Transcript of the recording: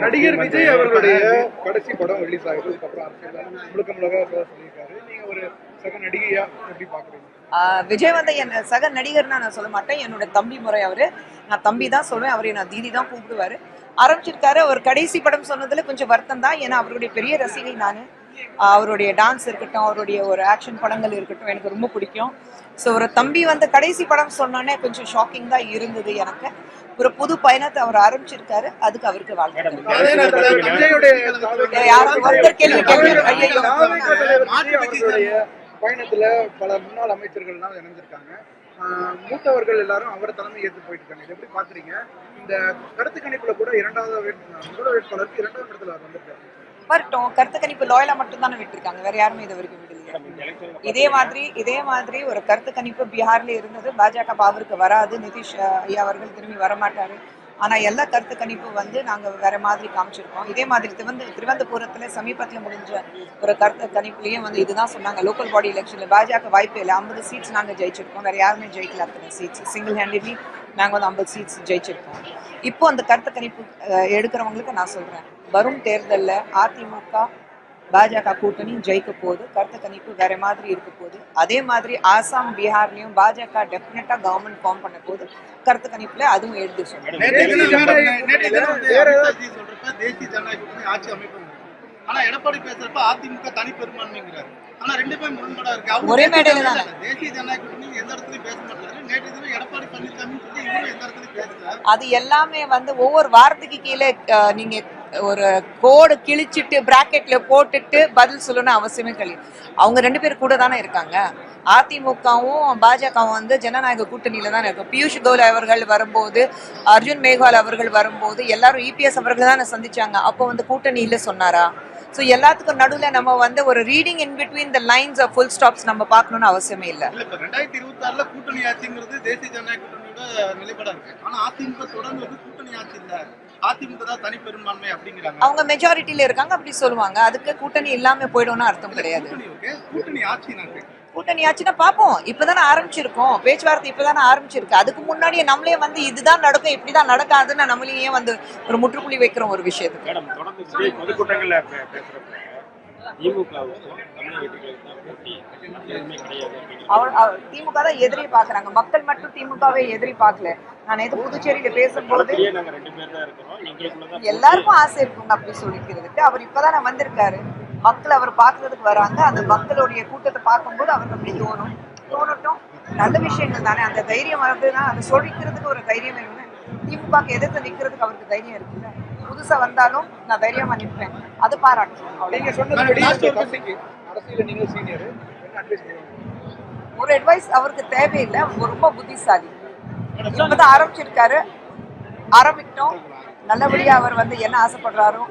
நடிகர் விஜய் அவர்களுடைய கடைசி படம் ரிலீஸ் முழுக்க முழுக்க சொல்லியிருக்காரு. நீங்க ஒரு சக நடிகையா எப்படி பாக்குறீங்க? ஆஹ் விஜய் வந்து என் சக நடிகர்னா நான் சொல்ல மாட்டேன். என்னோட தம்பி முறை அவரு. நான் தம்பி தான் சொல்லுவேன். அவரை நான் தீதி தான் கூப்பிடுவாரு. ஆரம்பிச்சிருக்காரு. ஒரு கடைசி படம் சொன்னதுல கொஞ்சம் வருத்தம் தான். ஏன்னா அவருடைய பெரிய ரசிகை நான். அவருடைய டான்ஸ் இருக்கட்டும் அவருடைய ஒரு ஆக்ஷன் படங்கள் இருக்கட்டும் எனக்கு ரொம்ப பிடிக்கும். ஸோ ஒரு தம்பி வந்து கடைசி படம் சொன்னோன்னே கொஞ்சம் ஷாக்கிங் தான் இருந்தது எனக்கு. ஒரு புது பயணத்தை அவர் ஆரம்பிச்சிருக்காரு. அதுக்கு அவருக்கு வாழ்க்கை ஒருத்தர் கேள்வி கேள்வி அவர்களுடைய பயணத்துல பல முன்னாள் அமைச்சர்கள்லாம் இணைஞ்சிருக்காங்க. ஆஹ் மூத்தவர்கள் எல்லாரும் அவர் தலைமை ஏற்று போயிட்டு இருக்காங்க இதை எப்படி பாக்குறீங்க? இந்த கருத்து கணிப்புல கூட இரண்டாவது வேட்பாளருக்கு இரண்டாவது இடத்துல அவர் வந்திருக்காரு. வரட்டும் கருத்து கணிப்பு லோயலா மட்டும் தானே விட்டுருக்காங்க. வேற யாருமே இது வரைக்கும் விடலையா. இதே மாதிரி இதே மாதிரி ஒரு கருத்து கணிப்பு பீகார்ல இருந்தது. பாஜக பாவருக்கு வராது. நிதிஷ் ஐயா அவர்கள் திரும்பி வரமாட்டாரு. ஆனா எல்லா கருத்து கணிப்பு வந்து நாங்க வேற மாதிரி காமிச்சிருக்கோம். இதே மாதிரி திருவந்த திருவனந்தபுரத்துல சமீபத்துல முடிஞ்ச ஒரு கருத்து கணிப்புலயும் வந்து இதுதான் சொன்னாங்க. லோக்கல் பாடி எலெக்ஷன்ல பாஜக வாய்ப்பு இல்லை. ஐம்பது சீட்ஸ் நாங்க ஜெயிச்சிருக்கோம். வேற யாருமே ஜெயிக்கல அத்தனை சீட்ஸ் சிங்கிள் ஹேண்டட்லி நாங்க வந்து ஐம்பது சீட்ஸ் ஜெயிச்சிருக்கோம். இப்போ அந்த கருத்து கணிப்பு எடுக்கிறவங்களுக்கு நான் சொல்றேன். வரும் தேர்தல்ல அதிமுக பாஜக கூட்டணி ஜெயிக்க போகுது. கருத்து கணிப்பு வேற மாதிரி இருக்க போகுது. அதே மாதிரி ஆசாம் பீகார்லயும் பாஜக டெஃபினட்டா கவர்மெண்ட் ஃபார்ம் பண்ண போகுது. கருத்து கணிப்புல அதுவும் எழுதி அவரு ஒரே மேடையில தானே. அது எல்லாமே வந்து ஒவ்வொரு வார்த்தைக்கு கீழே நீங்க ஒரு கோடு கிழிச்சிட்டு பிராக்கெட்ல போட்டுட்டு பதில் சொல்லணும்னு அவசியமே கிடையாது. அவங்க ரெண்டு பேர் கூட தானே இருக்காங்க. அதிமுகவும் பாஜகவும் வந்து ஜனநாயக கூட்டணியில தான் இருக்கும். பியூஷ் கோயல் அவர்கள் வரும்போது அர்ஜுன் மேக்வால் அவர்கள் வரும்போது எல்லாரும் இபிஎஸ் அவர்கள் தானே சந்திச்சாங்க. அப்போ வந்து கூட்டணியில சொன்னாரா? ஸோ எல்லாத்துக்கும் நடுவில் நம்ம வந்து ஒரு reading in between the lines of full stops நம்ம பார்க்கணும்னு அவசியமே இல்லை. இல்ல ரெண்டாயிரத்தி இருபத்தி ஆறுல கூட்டணி ஆட்சிங்கிறது தேசிய ஜனநாயக கூட்டணியோட நிலைப்பாடா இருக்கு. அதிமுக தொடர்ந்து வந்து கூட்டணி ஆட்சி இல்லை. அதிமுக தான் தனி பெரும்பான்மை அப்படிங்கிறாங்க? அவங்க மெஜாரிட்டியில இருக்காங்க அப்படி சொல்லுவாங்க. அதுக்கு கூட்டணி இல்லாம போயிடும்னு அர்த்தம் கிடையாது. கூட்டணி ஆட்சி கூட்டணி ஆச்சுன்னா பார்ப்போம் இப்பதானே ஆரம்பிச்சிருக்கோம். பேச்சுவார்த்தை இப்பதானே ஆரம்பிச்சிருக்கு. அதுக்கு முன்னாடியே நம்மளே வந்து இதுதான் நடக்கும் இப்படிதான் நடக்காதுன்னு நம்மளையே வந்து ஒரு முற்றுப்புள்ளி வைக்கிறோம் ஒரு விஷயத்துக்கு மேடம் தொடர்ந்து விஜய் பொதுக்கூட்டங்கள்ல பே- திமுக தான் எதிரி பாக்குறாங்க மக்கள் மட்டும் திமுகவை எதிரி பார்க்கல. நான் எது புதுச்சேரியில பேசும்போது எல்லாருக்கும் ஆசை இருக்குங்க அப்படி சொல்லிக்கிறதுக்கு. அவர் இப்பதானே வந்திருக்காரு. மக்கள் அவர் பார்க்கறதுக்கு வராங்க. அந்த மக்களுடைய கூட்டத்தை பார்க்கும்போது அவருக்கு அப்படி தோணும். தோணட்டும். நல்ல விஷயங்கள் தானே. அந்த தைரியம் வருதுன்னா அதை சொல்லிக்கிறதுக்கு ஒரு தைரியம் வேணும்ல திமுகக்கு எதிர்த்து நிக்கிறதுக்கு அவருக்கு தைரியம் இருக்குல்ல? புதுசா வந்தாலும் நான் தைரியமா நிற்பேன் அது பண்ணுவாங்க ஒரு அட்வைஸ் அவருக்கு தேவையில்லை. ரொம்ப புத்திசாலி. இப்பதான் ஆரம்பிச்சிருக்காரு. ஆரம்பிக்கட்டும். நல்லபடியா அவர் வந்து என்ன ஆசைப்படுறாரோ